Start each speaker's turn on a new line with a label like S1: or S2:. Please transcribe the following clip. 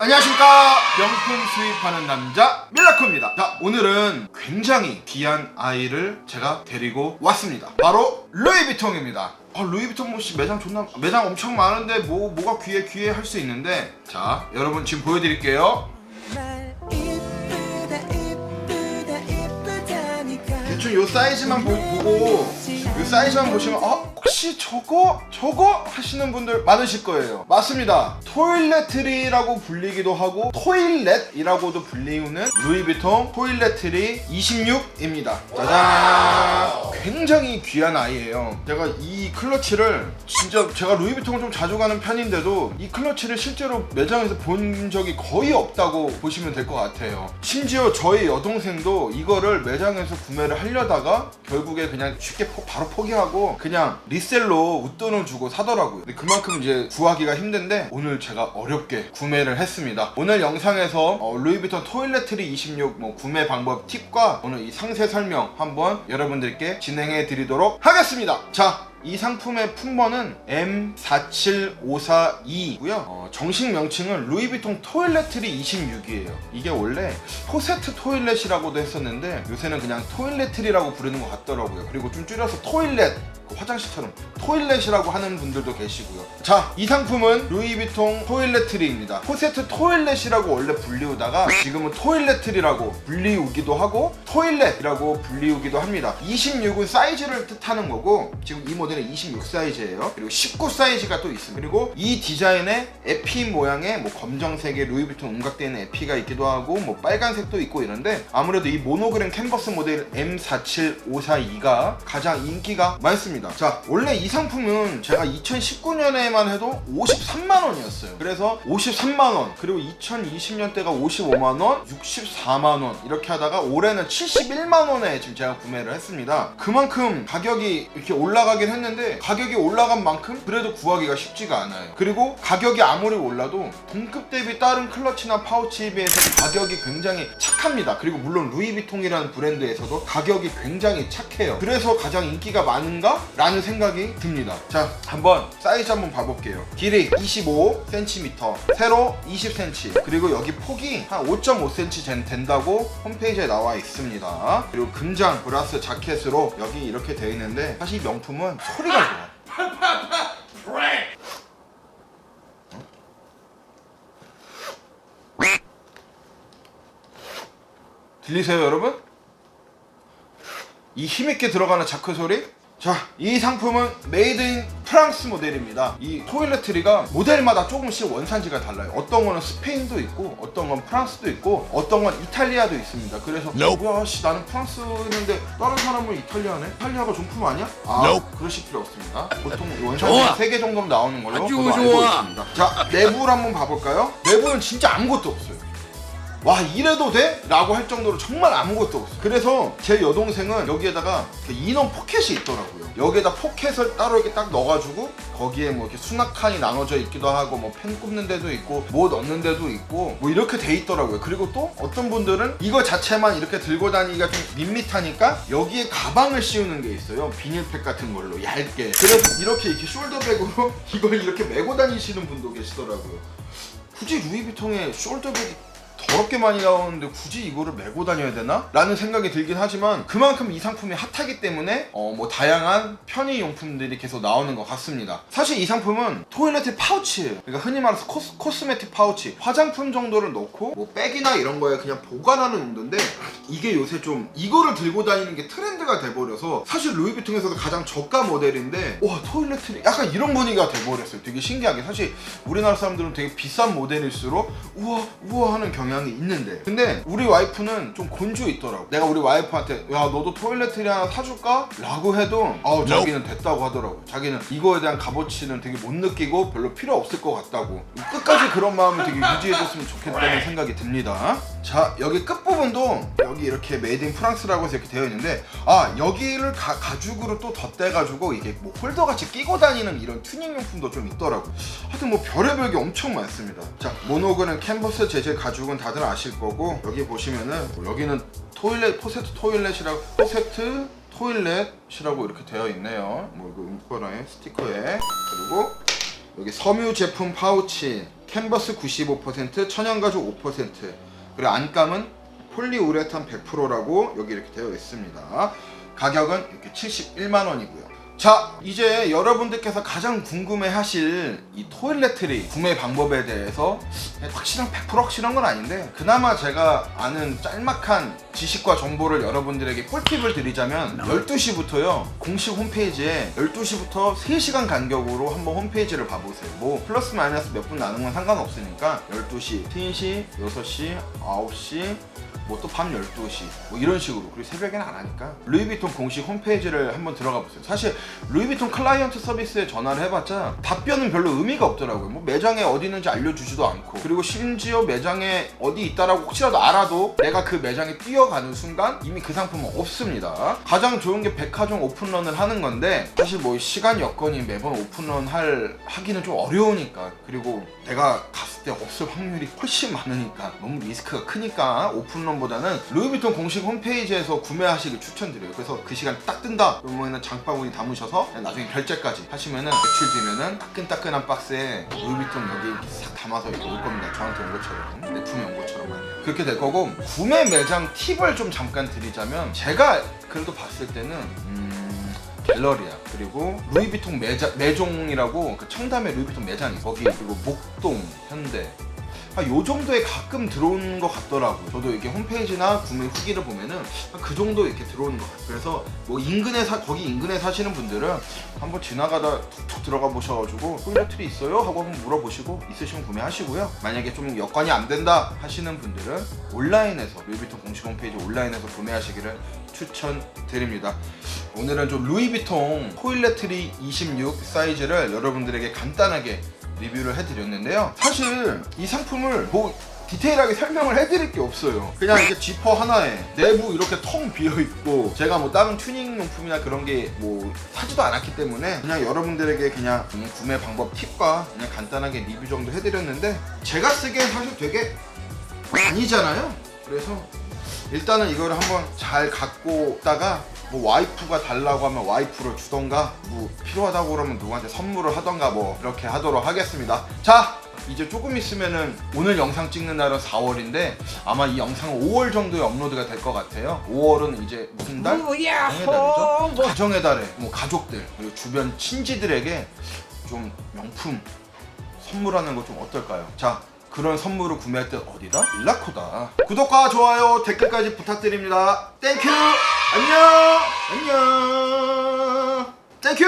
S1: 안녕하십니까. 명품 수입하는 남자 밀라코입니다. 자 오늘은 굉장히 귀한 아이를 제가 데리고 왔습니다. 바로 루이비통입니다. 아 루이비통 뭐씨 매장 존나 매장 엄청 많은데 뭐 뭐가 귀해 귀해 할 수 있는데. 자 여러분 지금 보여드릴게요. 대충 요 사이즈만 보, 보고 요 사이즈만 보시면 어? 혹시 저거? 저거? 하시는 분들 많으실 거예요 맞습니다 토일레트리라고 불리기도 하고 토일렛이라고도 불리우는 루이비통 토일레트리 26입니다 짜잔 굉장히 귀한 아이예요 제가 이 클러치를 진짜 제가 루이비통을 좀 자주 가는 편인데도 이 클러치를 실제로 매장에서 본 적이 거의 없다고 보시면 될 것 같아요 심지어 저희 여동생도 이거를 매장에서 구매를 하려다가 결국에 그냥 쉽게 포- 바로 포기하고 그냥 리셀로 웃돈을 주고 사더라고요. 근데 그만큼 이제 구하기가 힘든데 오늘 제가 어렵게 구매를 했습니다. 오늘 영상에서 어, 루이비통 토일레트리 26 뭐 구매 방법 팁과 오늘 이 상세 설명 한번 여러분들께 진행해 드리도록 하겠습니다. 자 이 상품의 품번은 M47542고요. 어, 정식 명칭은 루이비통 토일레트리 26이에요. 이게 원래 포세트 토일렛이라고도 했었는데 요새는 그냥 토일레트리라고 부르는 것 같더라고요. 그리고 좀 줄여서 토일렛 그 화장실처럼 토일렛이라고 하는 분들도 계시고요. 자, 이 상품은 루이비통 토일레트리입니다. 포세트 토일렛이라고 원래 불리우다가 지금은 토일레트리라고 불리우기도 하고 토일렛이라고 불리우기도 합니다. 26은 사이즈를 뜻하는 거고 지금 이모 델은 26 사이즈예요. 그리고 19 사이즈가 또 있습니다. 그리고 이 디자인에 에피 모양의 뭐 검정색의 루이비통 음각되어 있는 에피가 있기도 하고 뭐 빨간색도 있고 이런데 아무래도 이 모노그램 캔버스 모델 M47542가 가장 인기가 많습니다. 자, 원래 이 상품은 제가 2019년에만 해도 53만 원이었어요. 그래서 53만 원, 그리고 2020년 때가 55만 원, 64만 원 이렇게 하다가 올해는 71만 원에 지금 제가 구매를 했습니다. 그만큼 가격이 이렇게 올라가긴 했는데 가격이 올라간 만큼 그래도 구하기가 쉽지가 않아요. 그리고 가격이 아무리 올라도 동급 대비 다른 클러치나 파우치에 비해서 가격이 굉장히 착 합니다. 그리고 물론 루이비통이라는 브랜드에서도 가격이 굉장히 착해요. 그래서 가장 인기가 많은가? 라는 생각이 듭니다. 자, 한번 사이즈 한번 봐볼게요. 길이 25cm, 세로 20cm, 그리고 여기 폭이 한 5.5cm 된다고 홈페이지에 나와 있습니다. 그리고 금장 브라스 자켓으로 여기 이렇게 되어 있는데 사실 이 명품은 소리가 좋아. 들리세요, 여러분? 이 힘있게 들어가는 자크 소리? 자, 이 상품은 메이드 인 프랑스 모델입니다. 이 토일레트리가 모델마다 조금씩 원산지가 달라요. 어떤 거는 스페인도 있고, 어떤 건 프랑스도 있고, 어떤 건 이탈리아도 있습니다. 그래서 뭐야, 씨, 나는 프랑스 있는데 다른 사람은 이탈리아네? 이탈리아가 정품 아니야? 아, 그러실 필요 없습니다. 보통 원산지
S2: 좋아.
S1: 3개 정도 나오는 걸로
S2: 아주
S1: 알고
S2: 좋아.
S1: 있습니다. 자, 내부를 한번 봐볼까요? 내부는 진짜 아무것도 없어요. 와 이래도 돼? 라고 할 정도로 정말 아무것도 없어. 그래서 제 여동생은 여기에다가 인원 포켓이 있더라고요. 여기에다 포켓을 따로 이렇게 딱 넣어가지고 거기에 뭐 이렇게 수납칸이 나눠져 있기도 하고 뭐 펜 꼽는 데도 있고 뭐 넣는 데도 있고 뭐 이렇게 돼 있더라고요. 그리고 또 어떤 분들은 이거 자체만 이렇게 들고 다니기가 좀 밋밋하니까 여기에 가방을 씌우는 게 있어요. 비닐팩 같은 걸로 얇게. 그래서 이렇게 이렇게 숄더백으로 이걸 이렇게 메고 다니시는 분도 계시더라고요. 굳이 루이비통에 숄더백이 더럽게 많이 나오는데 굳이 이거를 메고 다녀야 되나? 라는 생각이 들긴 하지만 그만큼 이 상품이 핫하기 때문에 어 뭐 다양한 편의 용품들이 계속 나오는 것 같습니다. 사실 이 상품은 토일레트 파우치예요. 그러니까 흔히 말해서 코스, 코스메틱 파우치, 화장품 정도를 넣고 뭐 백이나 이런 거에 그냥 보관하는 용도인데 이게 요새 좀 이거를 들고 다니는 게 트렌드가 돼버려서 사실 루이비통에서도 가장 저가 모델인데 와 토일레트 약간 이런 분위기가 돼버렸어요. 되게 신기하게 사실 우리나라 사람들은 되게 비싼 모델일수록 우와 우와 하는 경향 이 있는데. 근데 우리 와이프는 좀 곤주 있더라고. 내가 우리 와이프한테 야 너도 토일레트리 하나 사줄까? 라고 해도 어 자기는 됐다고 하더라고. 자기는 이거에 대한 값어치는 되게 못 느끼고 별로 필요 없을 것 같다고. 끝까지 그런 마음을 되게 유지해줬으면 좋겠다는 생각이 듭니다. 자 여기 끝부분도 여기 이렇게 메이드 인 프랑스라고 해서 이렇게 되어 있는데 아 여기를 가, 가죽으로 또 덧대가지고 이게 뭐 홀더같이 끼고 다니는 이런 튜닝 용품도 좀 있더라고. 하여튼 뭐 별의별 게 엄청 많습니다. 자 모노그램 캔버스 재질 가죽은 다들 아실 거고 여기 보시면은 뭐 여기는 토일렛 포세트 토일렛이라고 포세트 토일렛이라고 이렇게 되어 있네요 뭐 이거 음거라에 스티커에 그리고 여기 섬유 제품 파우치 캔버스 95%, 천연가죽 5%, 그리고 안감은 폴리우레탄 100%라고 여기 이렇게 되어 있습니다. 가격은 이렇게 71만 원이고요. 자, 이제 여러분들께서 가장 궁금해하실 이 토일레트리 구매 방법에 대해서 확실한 100% 확실한 건 아닌데 그나마 제가 아는 짤막한 지식과 정보를 여러분들에게 꿀팁을 드리자면 12시부터요 공식 홈페이지에 12시부터 3시간 간격으로 한번 홈페이지를 봐보세요. 뭐 플러스 마이너스 몇 분 나는 건 상관없으니까 12시, 3시, 6시, 9시 뭐 또 밤 12시 뭐 이런 식으로. 그리고 새벽에는 안 하니까. 루이비통 공식 홈페이지를 한번 들어가 보세요. 사실 루이비통 클라이언트 서비스에 전화를 해봤자 답변은 별로 의미가 없더라고요. 뭐 매장에 어디 있는지 알려주지도 않고 그리고 심지어 매장에 어디 있다라고 혹시라도 알아도 내가 그 매장에 뛰어가는 순간 이미 그 상품은 없습니다. 가장 좋은 게 백화점 오픈런을 하는 건데 사실 뭐 시간 여건이 매번 오픈런 할 하기는 좀 어려우니까 그리고 내가 갔을 때 없을 확률이 훨씬 많으니까 너무 리스크가 크니까 오픈런보다는 루이비통 공식 홈페이지에서 구매하시길 추천드려요. 그래서 그 시간 딱 뜬다 그러면은 장바구니 담으셔서 나중에 결제까지 하시면은 매출 되면은 따끈따끈한 박스에 루이비통 여기 싹 담아서 이렇게 올 겁니다. 저한테 온 것처럼 내 품에 온 것처럼. 그렇게 될 거고 구매 매장 팁을 좀 잠깐 드리자면 제가 그래도 봤을 때는 음, 갤러리아 그리고 루이비통 매자, 매종이라고 그 청담에 루이비통 매장이 거기 그리고 목동 현대. 아, 요 정도에 가끔 들어오는 것 같더라고요. 저도 이렇게 홈페이지나 구매 후기를 보면은 한그 정도 이렇게 들어오는 것 같아요. 그래서 뭐 인근에 사, 거기 인근에 사시는 분들은 한번 지나가다 툭툭 들어가 보셔가지고 토일레트리 있어요? 하고 한번 물어보시고 있으시면 구매하시고요. 만약에 좀 여건이 안 된다 하시는 분들은 온라인에서 루이비통 공식 홈페이지 온라인에서 구매하시기를 추천드립니다. 오늘은 좀 루이비통 토일레트리 26 사이즈를 여러분들에게 간단하게 리뷰를 해드렸는데요. 사실 이 상품을 뭐 디테일하게 설명을 해드릴 게 없어요. 그냥 이게 지퍼 하나에 내부 이렇게 텅 비어 있고 제가 뭐 다른 튜닝 용품이나 그런 게 뭐 사지도 않았기 때문에 그냥 여러분들에게 그냥 구매 방법 팁과 그냥 간단하게 리뷰 정도 해드렸는데 제가 쓰기엔 사실 되게 아니잖아요. 그래서 일단은 이거를 한번 잘 갖고 있다가 뭐 와이프가 달라고 하면 와이프를 주던가 뭐 필요하다고 그러면 누구한테 선물을 하던가 뭐 이렇게 하도록 하겠습니다 자 이제 조금 있으면은 오늘 영상 찍는 날은 4월인데 아마 이 영상은 5월 정도에 업로드가 될 것 같아요 5월은 이제 무슨 달? 가정의 달이죠? 가정의 달에 뭐 가족들 그리고 주변 친지들에게 좀 명품 선물하는 거 좀 어떨까요? 자, 그런 선물을 구매할 때 어디다? 일라코다. 구독과 좋아요, 댓글까지 부탁드립니다. 땡큐! 안녕! 안녕! 땡큐!